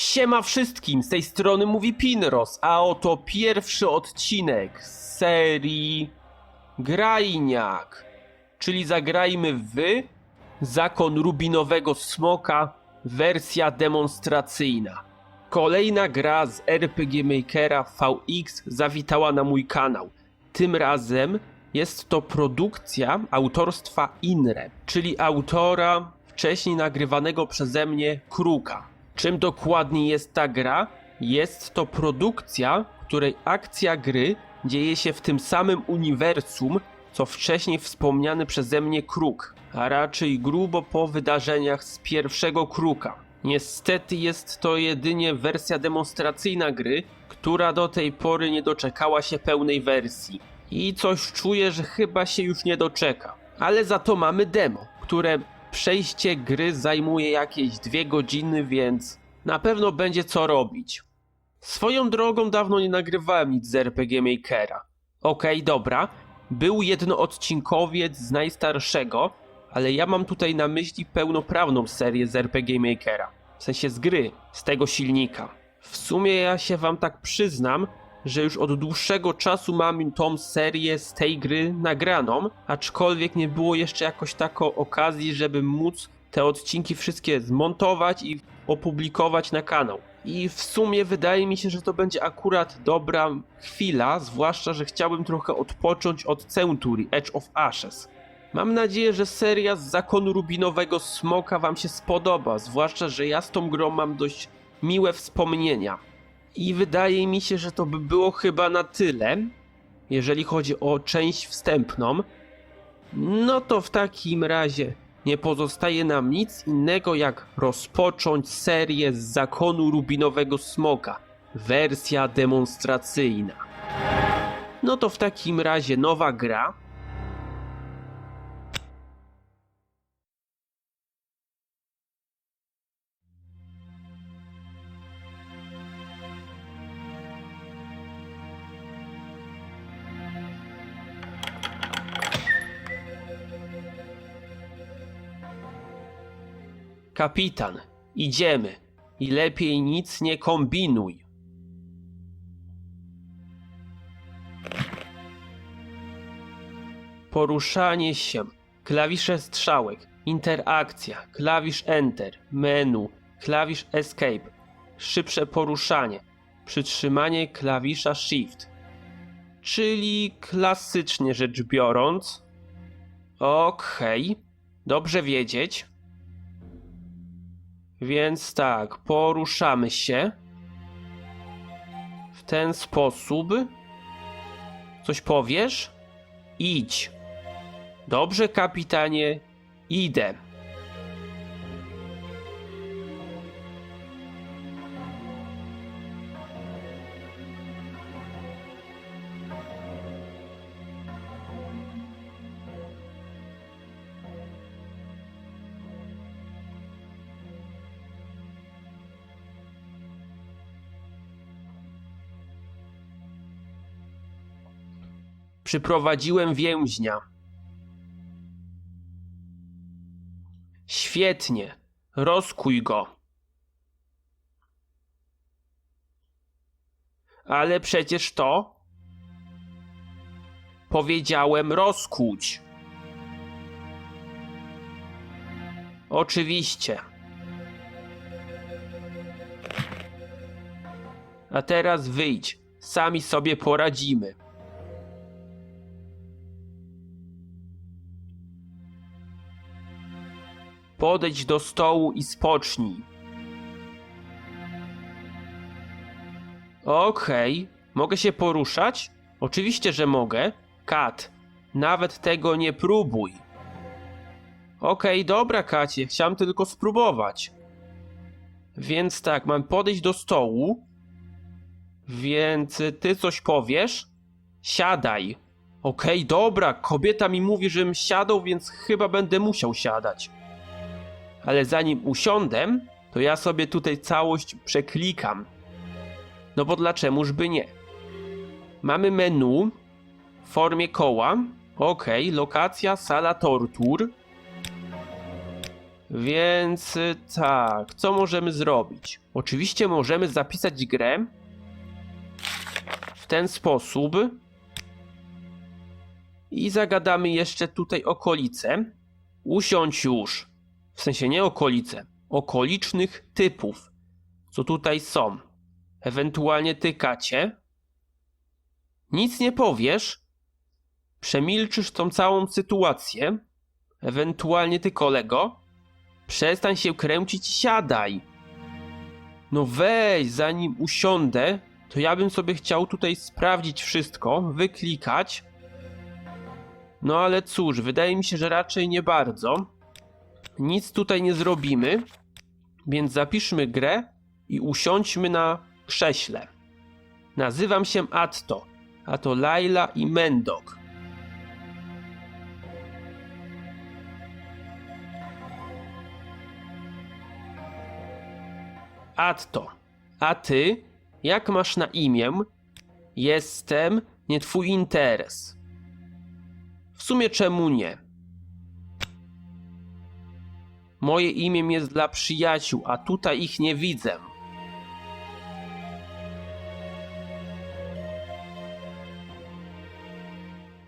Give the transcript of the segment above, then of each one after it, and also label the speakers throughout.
Speaker 1: Siema wszystkim, z tej strony mówi Pinros, a oto pierwszy odcinek z serii Grajniak, czyli zagrajmy w Zakon Rubinowego Smoka, wersja demonstracyjna. Kolejna gra z RPG Makera VX zawitała na mój kanał. Tym razem jest to produkcja autorstwa Inre, czyli autora wcześniej nagrywanego przeze mnie Kruka. Czym dokładnie jest ta gra? Jest to produkcja, której akcja gry dzieje się w tym samym uniwersum, co wcześniej wspomniany przeze mnie Kruk, a raczej grubo po wydarzeniach z pierwszego Kruka. Niestety jest to jedynie wersja demonstracyjna gry, która do tej pory nie doczekała się pełnej wersji. I coś czuję, że chyba się już nie doczeka. Ale za to mamy demo, które przejście gry zajmuje jakieś dwie godziny, więc na pewno będzie co robić. Swoją drogą dawno nie nagrywałem nic z RPG Makera. Okej, dobra, był jednoodcinkowiec z najstarszego, ale ja mam tutaj na myśli pełnoprawną serię z RPG Makera. W sensie z gry, z tego silnika. W sumie ja się wam tak przyznam, że już od dłuższego czasu mam tą serię z tej gry nagraną, aczkolwiek nie było jeszcze jakoś taką okazji, żeby móc te odcinki wszystkie zmontować i opublikować na kanał. I w sumie wydaje mi się, że to będzie akurat dobra chwila, zwłaszcza, że chciałbym trochę odpocząć od Century Edge of Ashes. Mam nadzieję, że seria z Zakonu Rubinowego Smoka wam się spodoba, zwłaszcza, że ja z tą grą mam dość miłe wspomnienia. I wydaje mi się, że to by było chyba na tyle, jeżeli chodzi o część wstępną. No to w takim razie nie pozostaje nam nic innego jak rozpocząć serię z Zakonu Rubinowego Smoka. Wersja demonstracyjna. No to w takim razie nowa gra. Kapitan, idziemy. I lepiej nic nie kombinuj. Poruszanie się, klawisze strzałek, interakcja, klawisz Enter, menu, klawisz Escape, szybsze poruszanie, przytrzymanie klawisza Shift. Czyli klasycznie rzecz biorąc. Okej, dobrze wiedzieć. Więc tak, poruszamy się w ten sposób. Coś powiesz? Idź. Dobrze, kapitanie, idę. Przyprowadziłem więźnia. Świetnie. Rozkuj go. Ale przecież to. Powiedziałem rozkuć. Oczywiście. A teraz wyjdź. Sami sobie poradzimy. Podejdź do stołu i spocznij. Okej, mogę się poruszać? Oczywiście, że mogę. Kat, nawet tego nie próbuj. Okej, dobra, Kacie, chciałem tylko spróbować. Więc tak, mam podejść do stołu. Więc ty coś powiesz? Siadaj. Okej, dobra, kobieta mi mówi, żebym siadał, więc chyba będę musiał siadać ale zanim usiądę, to ja sobie tutaj całość przeklikam. No bo dlaczegoż by nie? Mamy menu w formie koła. Ok, lokacja, sala tortur. Więc y, tak, co możemy zrobić? Oczywiście możemy zapisać grę w ten sposób i zagadamy jeszcze tutaj okolice. Usiądź już. W sensie nie okolice, okolicznych typów, co tutaj są. Ewentualnie ty, Kacie. Nic nie powiesz. Przemilczysz tą całą sytuację. Ewentualnie ty, kolego. Przestań się kręcić i siadaj. No weź, zanim usiądę, to ja bym sobie chciał tutaj sprawdzić wszystko, wyklikać. No ale cóż, wydaje mi się, że raczej nie bardzo. Nic tutaj nie zrobimy, więc zapiszmy grę i usiądźmy na krześle. Nazywam się Atto, a to Laila i Mendok. Atto, a ty, jak masz na imię? Jestem, nie twój interes. W sumie czemu nie? Moje imię jest dla przyjaciół, a tutaj ich nie widzę.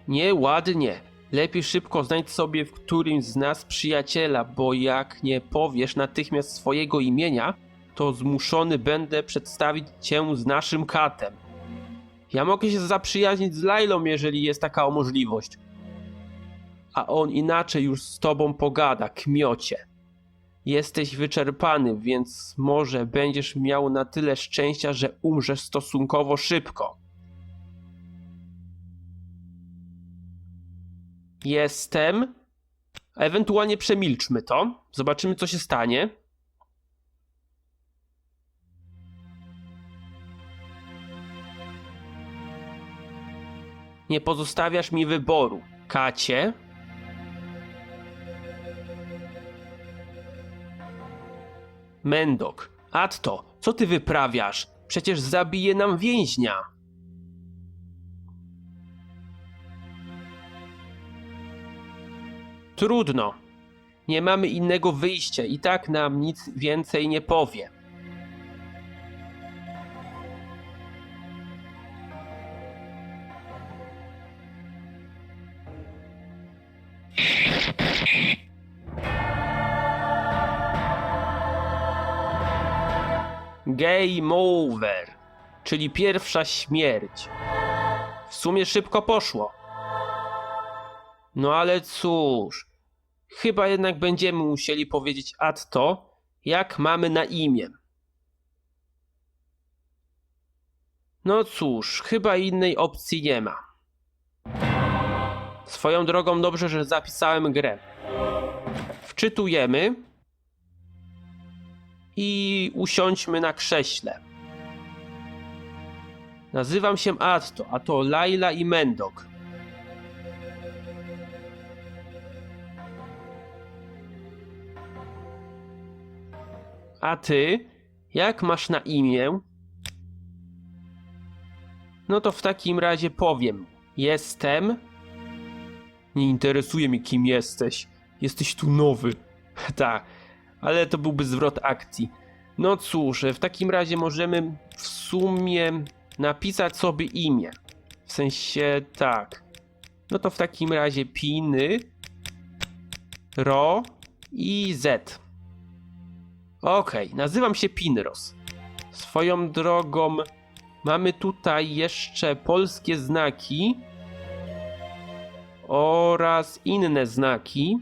Speaker 1: Nieładnie. Lepiej szybko znajdź sobie w którymś z nas przyjaciela, bo jak nie powiesz natychmiast swojego imienia, to zmuszony będę przedstawić cię z naszym katem. Ja mogę się zaprzyjaźnić z Lailą, jeżeli jest taka możliwość. A on inaczej już z tobą pogada, kmiocie. Jesteś wyczerpany, więc może będziesz miał na tyle szczęścia, że umrzesz stosunkowo szybko. Jestem. Ewentualnie przemilczmy to. Zobaczymy, co się stanie. Nie pozostawiasz mi wyboru. Kacie. Mendok. Atto, co ty wyprawiasz? Przecież zabije nam więźnia. Trudno. Nie mamy innego wyjścia i tak nam nic więcej nie powie. Game over, czyli pierwsza śmierć. W sumie szybko poszło. No ale cóż, chyba jednak będziemy musieli powiedzieć Atto, jak mamy na imię. No cóż, chyba innej opcji nie ma. Swoją drogą dobrze, że zapisałem grę. Wczytujemy i usiądźmy na krześle. Nazywam się Atto, a to Laila i Mendok. A ty, jak masz na imię? No to w takim razie powiem. Jestem. Nie interesuje mnie, kim jesteś. Jesteś tu nowy. tak, ale to byłby zwrot akcji. No cóż, w takim razie możemy w sumie napisać sobie imię. W sensie tak. No to w takim razie piny, ro i z. Okej, nazywam się Pinros. Swoją drogą mamy tutaj jeszcze polskie znaki oraz inne znaki.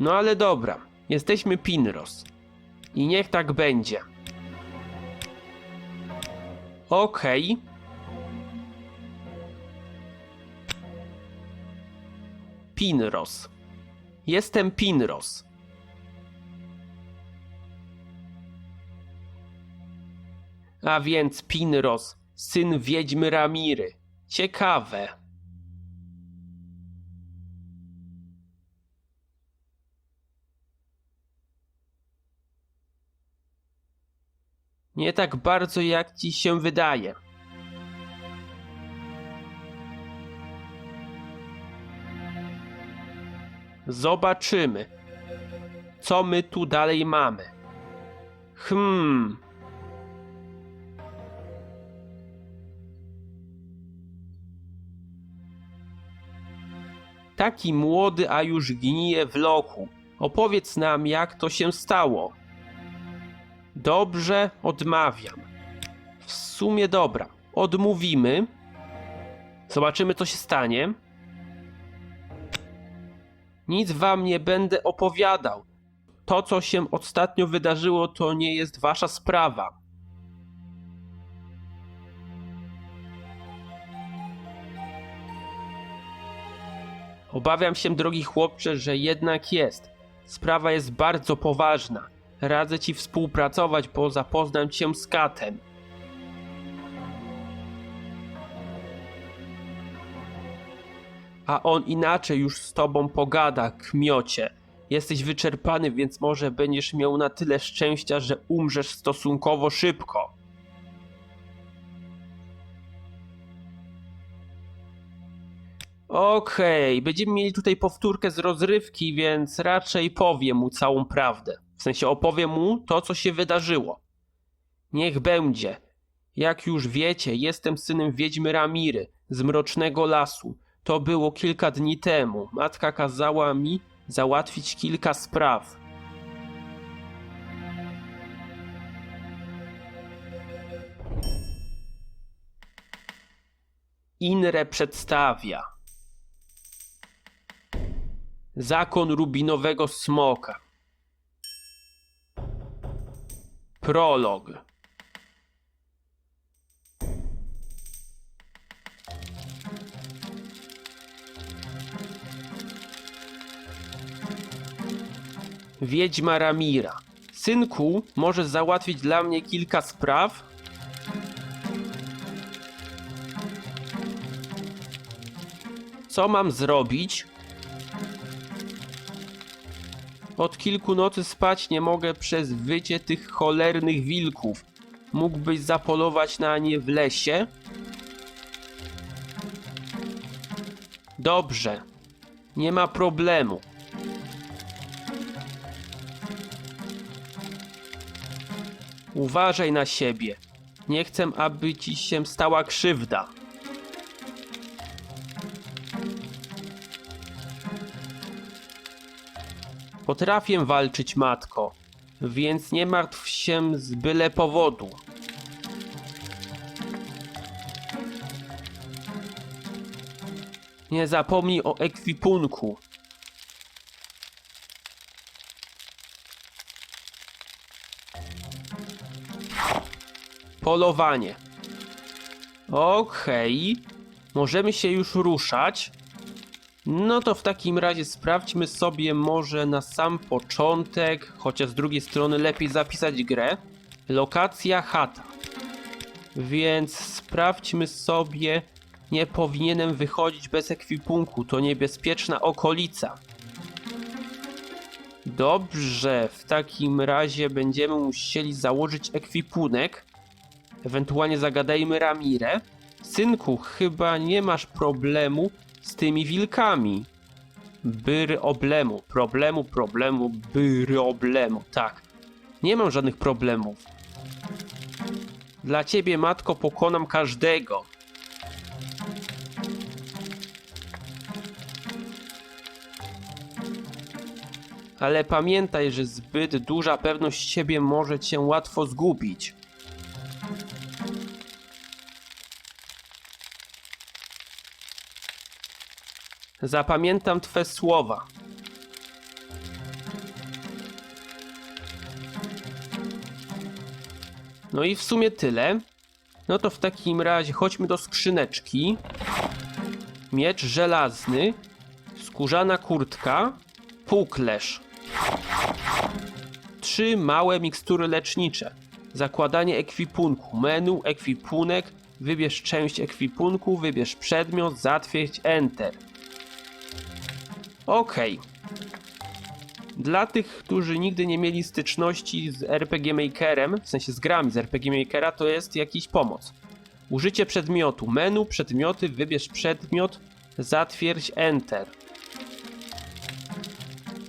Speaker 1: No ale dobra, jesteśmy Pinros. I niech tak będzie. Okej. Pinros. Jestem Pinros. A więc Pinros, syn wiedźmy Ramiry. Ciekawe. Nie tak bardzo jak ci się wydaje. Zobaczymy, co my tu dalej mamy. Hmm. Taki młody, a już gnije w lochu. Opowiedz nam, jak to się stało. Dobrze, odmawiam. W sumie dobra. Odmówimy. Zobaczymy, co się stanie. Nic wam nie będę opowiadał. To, co się ostatnio wydarzyło, to nie jest wasza sprawa. Obawiam się, drogi chłopcze, że jednak jest. Sprawa jest bardzo poważna. Radzę ci współpracować, bo zapoznam cię z katem. A on inaczej już z tobą pogada, kmiocie. Jesteś wyczerpany, więc może będziesz miał na tyle szczęścia, że umrzesz stosunkowo szybko. Okej, będziemy mieli tutaj powtórkę z rozrywki, więc raczej powiem mu całą prawdę. W sensie opowiem mu to, co się wydarzyło. Niech będzie. Jak już wiecie, jestem synem wiedźmy Ramiry z Mrocznego Lasu. To było kilka dni temu. Matka kazała mi załatwić kilka spraw. Inre przedstawia. Zakon rubinowego smoka. Prolog. Wiedźma Ramira. Synku, możesz załatwić dla mnie kilka spraw? Co mam zrobić? Od kilku nocy spać nie mogę przez wycie tych cholernych wilków. Mógłbyś zapolować na nie w lesie? Dobrze. Nie ma problemu. Uważaj na siebie. Nie chcę, aby ci się stała krzywda. Potrafię walczyć, matko, więc nie martw się z byle powodu. Nie zapomnij o ekwipunku. Polowanie. Okej. Możemy się już ruszać. No to w takim razie sprawdźmy sobie może na sam początek, chociaż z drugiej strony lepiej zapisać grę. Lokacja chata. Więc sprawdźmy sobie. Nie powinienem wychodzić bez ekwipunku, to niebezpieczna okolica. Dobrze, w takim razie będziemy musieli założyć ekwipunek. Ewentualnie zagadajmy Ramirę. Synku, chyba nie masz problemu z tymi wilkami. Byry oblemu, problemu, problemu, byry oblemu, tak. Nie mam żadnych problemów. Dla ciebie, matko, pokonam każdego. Ale pamiętaj, że zbyt duża pewność siebie może cię łatwo zgubić. Zapamiętam Twe słowa. No i w sumie tyle. No to w takim razie chodźmy do skrzyneczki. Miecz żelazny, skórzana kurtka, półklesz. Trzy małe mikstury lecznicze. Zakładanie ekwipunku. Menu, ekwipunek. Wybierz część ekwipunku, wybierz przedmiot, zatwierdź Enter. Okej. Dla tych, którzy nigdy nie mieli styczności z RPG Makerem, w sensie z grami z RPG Makera, to jest jakiś pomoc. Użycie przedmiotu. Menu, przedmioty, wybierz przedmiot, zatwierdź Enter.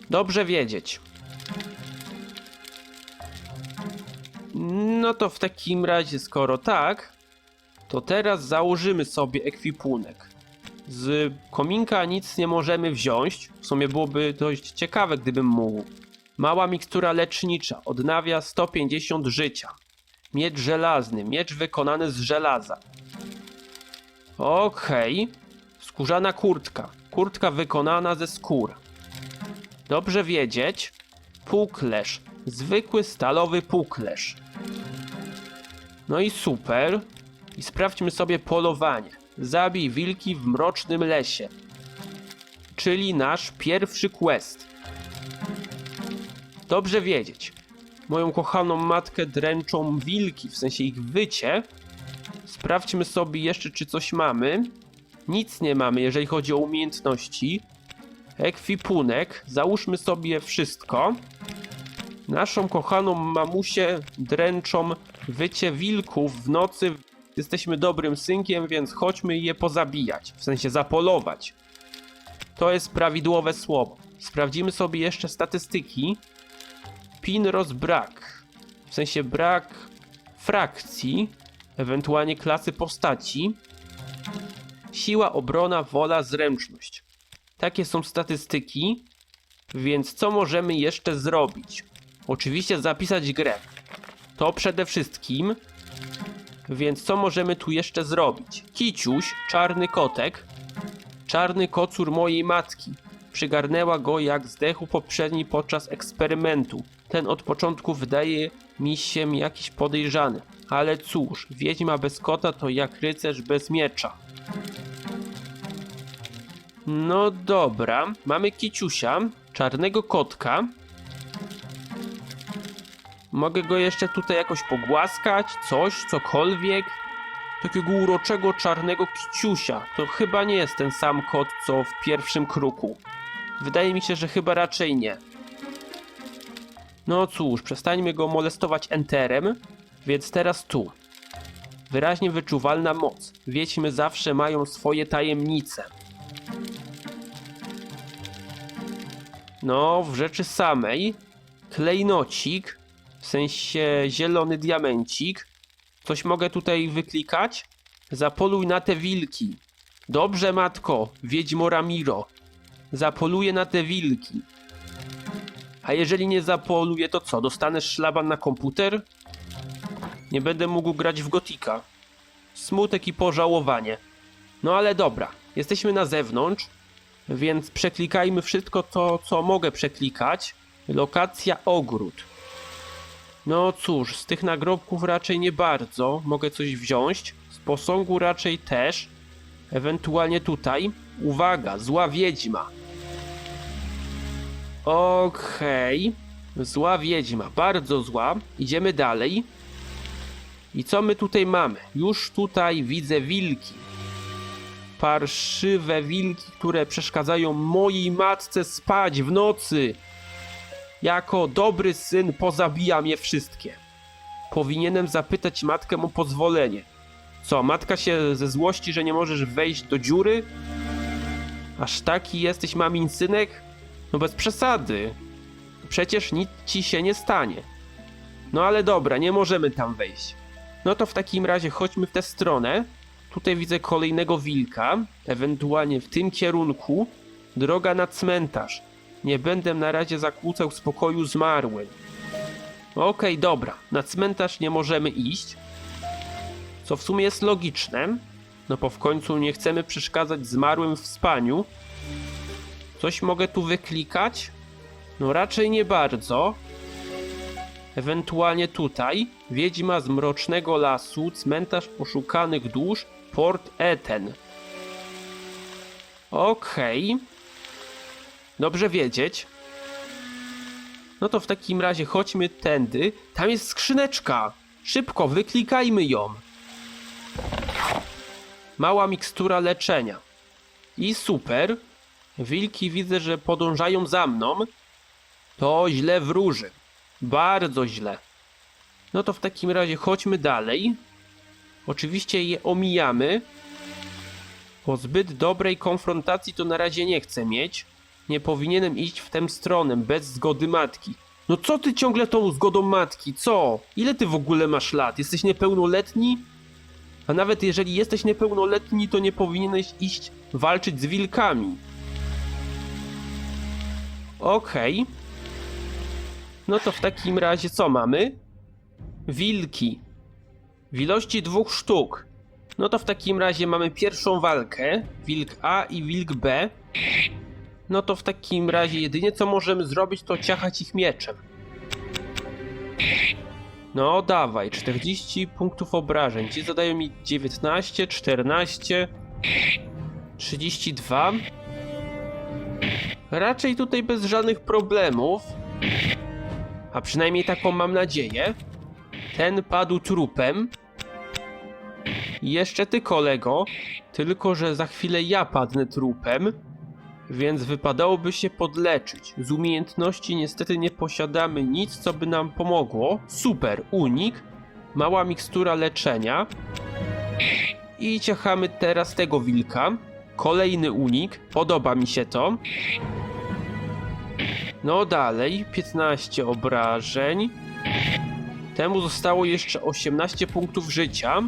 Speaker 1: Dobrze wiedzieć. No to w takim razie, skoro tak, to teraz założymy sobie ekwipunek. Z kominka nic nie możemy wziąć. W sumie byłoby dość ciekawe, gdybym mógł. Mała mikstura lecznicza odnawia 150 życia. Miecz żelazny, miecz wykonany z żelaza. Okej. Skórzana kurtka. Kurtka wykonana ze skór. Dobrze wiedzieć. Puklerz. Zwykły stalowy puklerz. No i super. I sprawdźmy sobie polowanie. Zabij wilki w mrocznym lesie. Czyli nasz pierwszy quest. Dobrze wiedzieć. Moją kochaną matkę dręczą wilki, w sensie ich wycie. Sprawdźmy sobie jeszcze, czy coś mamy. Nic nie mamy, jeżeli chodzi o umiejętności. Ekwipunek. Załóżmy sobie wszystko. Naszą kochaną mamusię dręczą wycie wilków w nocy. Jesteśmy dobrym synkiem, więc chodźmy je pozabijać. W sensie zapolować. To jest prawidłowe słowo. Sprawdzimy sobie jeszcze statystyki. Pinros brak. W sensie brak frakcji, ewentualnie klasy postaci. Siła, obrona, wola, zręczność. Takie są statystyki. Więc co możemy jeszcze zrobić? Oczywiście zapisać grę. To przede wszystkim. Więc co możemy tu jeszcze zrobić? Kiciuś, czarny kotek. Czarny kocur mojej matki. Przygarnęła go jak zdechł poprzedni podczas eksperymentu. Ten od początku wydaje mi się jakiś podejrzany. Ale cóż, wiedźma bez kota to jak rycerz bez miecza. No dobra, mamy kiciusia, czarnego kotka. Mogę go jeszcze tutaj jakoś pogłaskać, coś, cokolwiek. Takiego uroczego czarnego kiciusia. To chyba nie jest ten sam kot, co w pierwszym kruku. Wydaje mi się, że chyba raczej nie. No cóż, przestańmy go molestować enterem, więc teraz tu. Wyraźnie wyczuwalna moc. Wiedźmy zawsze mają swoje tajemnice. No, w rzeczy samej klejnocik, w sensie zielony diamencik. Coś mogę tutaj wyklikać? Zapoluj na te wilki. Dobrze, matko, wiedźmo Ramiro. Zapoluję na te wilki. A jeżeli nie zapoluję, to co? Dostanę szlaban na komputer? Nie będę mógł grać w Gotika. Smutek i pożałowanie. No ale dobra, jesteśmy na zewnątrz, więc przeklikajmy wszystko to, co mogę przeklikać. Lokacja ogród. No cóż, z tych nagrobków raczej nie bardzo. Mogę coś wziąć. Z posągu raczej też. Ewentualnie tutaj. Uwaga, zła wiedźma. Okej. Zła wiedźma, bardzo zła. Idziemy dalej. I co my tutaj mamy? Już tutaj widzę wilki. Parszywe wilki, które przeszkadzają mojej matce spać w nocy. Jako dobry syn pozabijam je wszystkie. Powinienem zapytać matkę o pozwolenie. Co, matka się ze złości, że nie możesz wejść do dziury? Aż taki jesteś mamin synek? No bez przesady. Przecież nic ci się nie stanie. No ale dobra, nie możemy tam wejść. No to w takim razie chodźmy w tę stronę. Tutaj widzę kolejnego wilka, ewentualnie w tym kierunku. Droga na cmentarz. Nie będę na razie zakłócał spokoju zmarłym. Okej, dobra, na cmentarz nie możemy iść. Co w sumie jest logiczne, no bo w końcu nie chcemy przeszkadzać zmarłym w spaniu. Coś mogę tu wyklikać? No raczej nie bardzo. Ewentualnie tutaj, Wiedźma z Mrocznego Lasu, Cmentarz Poszukanych Dusz, Port Eten. Okej. Dobrze wiedzieć. No to w takim razie chodźmy tędy. Tam jest skrzyneczka. Szybko, wyklikajmy ją. Mała mikstura leczenia. I super. Wilki widzę, że podążają za mną. To źle wróży. Bardzo źle. No to w takim razie chodźmy dalej. Oczywiście je omijamy. Po zbyt dobrej konfrontacji to na razie nie chcę mieć. Nie powinienem iść w tę stronę bez zgody matki. No co ty ciągle tą zgodą matki? Co? Ile ty w ogóle masz lat? Jesteś niepełnoletni? A nawet jeżeli jesteś niepełnoletni, to nie powinieneś iść walczyć z wilkami. Okej. No to w takim razie co mamy? Wilki. W ilości dwóch sztuk. No to w takim razie mamy pierwszą walkę. Wilk A i wilk B. No to w takim razie jedynie co możemy zrobić to ciachać ich mieczem. No dawaj, 40 punktów obrażeń. Ci zadają mi 19, 14, 32. Raczej tutaj bez żadnych problemów. A przynajmniej taką mam nadzieję. Ten padł trupem. Jeszcze ty, kolego. Tylko, że za chwilę ja padnę trupem. Więc wypadałoby się podleczyć. Z umiejętności niestety nie posiadamy nic, co by nam pomogło. Super, unik. Mała mikstura leczenia. I ciachamy teraz tego wilka. Kolejny unik. Podoba mi się to. No dalej, 15 obrażeń. Temu zostało jeszcze 18 punktów życia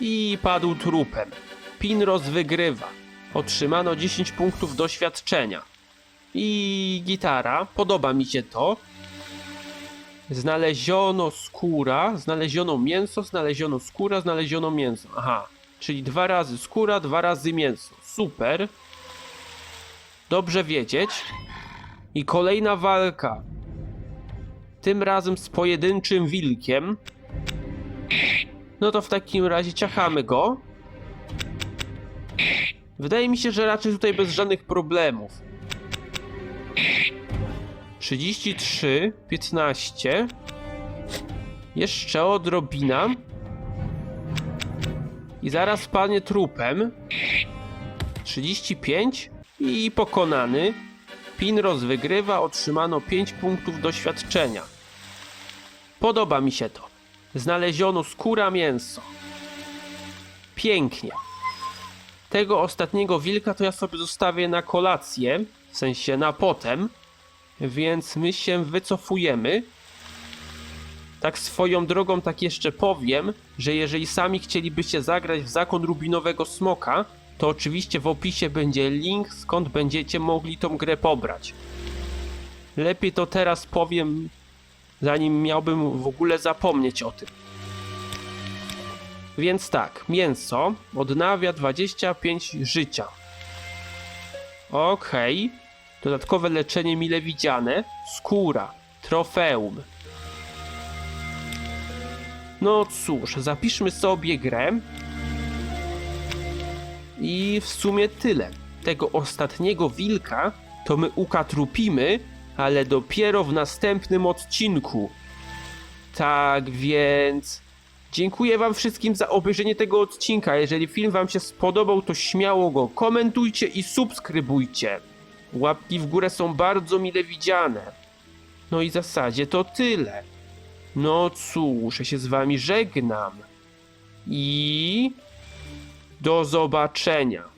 Speaker 1: i padł trupem. Pinros wygrywa. Otrzymano 10 punktów doświadczenia. I gitara, podoba mi się to. Znaleziono skóra, znaleziono mięso, znaleziono skóra, znaleziono mięso. Aha, czyli dwa razy skóra, dwa razy mięso. Super. Dobrze wiedzieć. I kolejna walka. Tym razem z pojedynczym wilkiem. No to w takim razie ciachamy go. Wydaje mi się, że raczej tutaj bez żadnych problemów. 33, 15. Jeszcze odrobina. I zaraz padnie trupem. 35 i pokonany. Pinros wygrywa, otrzymano 5 punktów doświadczenia. Podoba mi się to. Znaleziono skóra mięso. Pięknie. Tego ostatniego wilka to ja sobie zostawię na kolację, w sensie na potem, więc my się wycofujemy. Tak swoją drogą tak jeszcze powiem, że jeżeli sami chcielibyście zagrać w Zakon Rubinowego Smoka, to oczywiście w opisie będzie link, skąd będziecie mogli tą grę pobrać. Lepiej to teraz powiem, zanim miałbym w ogóle zapomnieć o tym. Więc tak, mięso odnawia 25 życia. Okej. Dodatkowe leczenie mile widziane. Skóra. Trofeum. No cóż, zapiszmy sobie grę. I w sumie tyle. Tego ostatniego wilka to my ukatrupimy, ale dopiero w następnym odcinku. Tak więc. Dziękuję Wam wszystkim za obejrzenie tego odcinka. Jeżeli film Wam się spodobał, to śmiało go komentujcie i subskrybujcie. Łapki w górę są bardzo mile widziane. No i w zasadzie to tyle. No cóż, ja się z Wami żegnam. I do zobaczenia.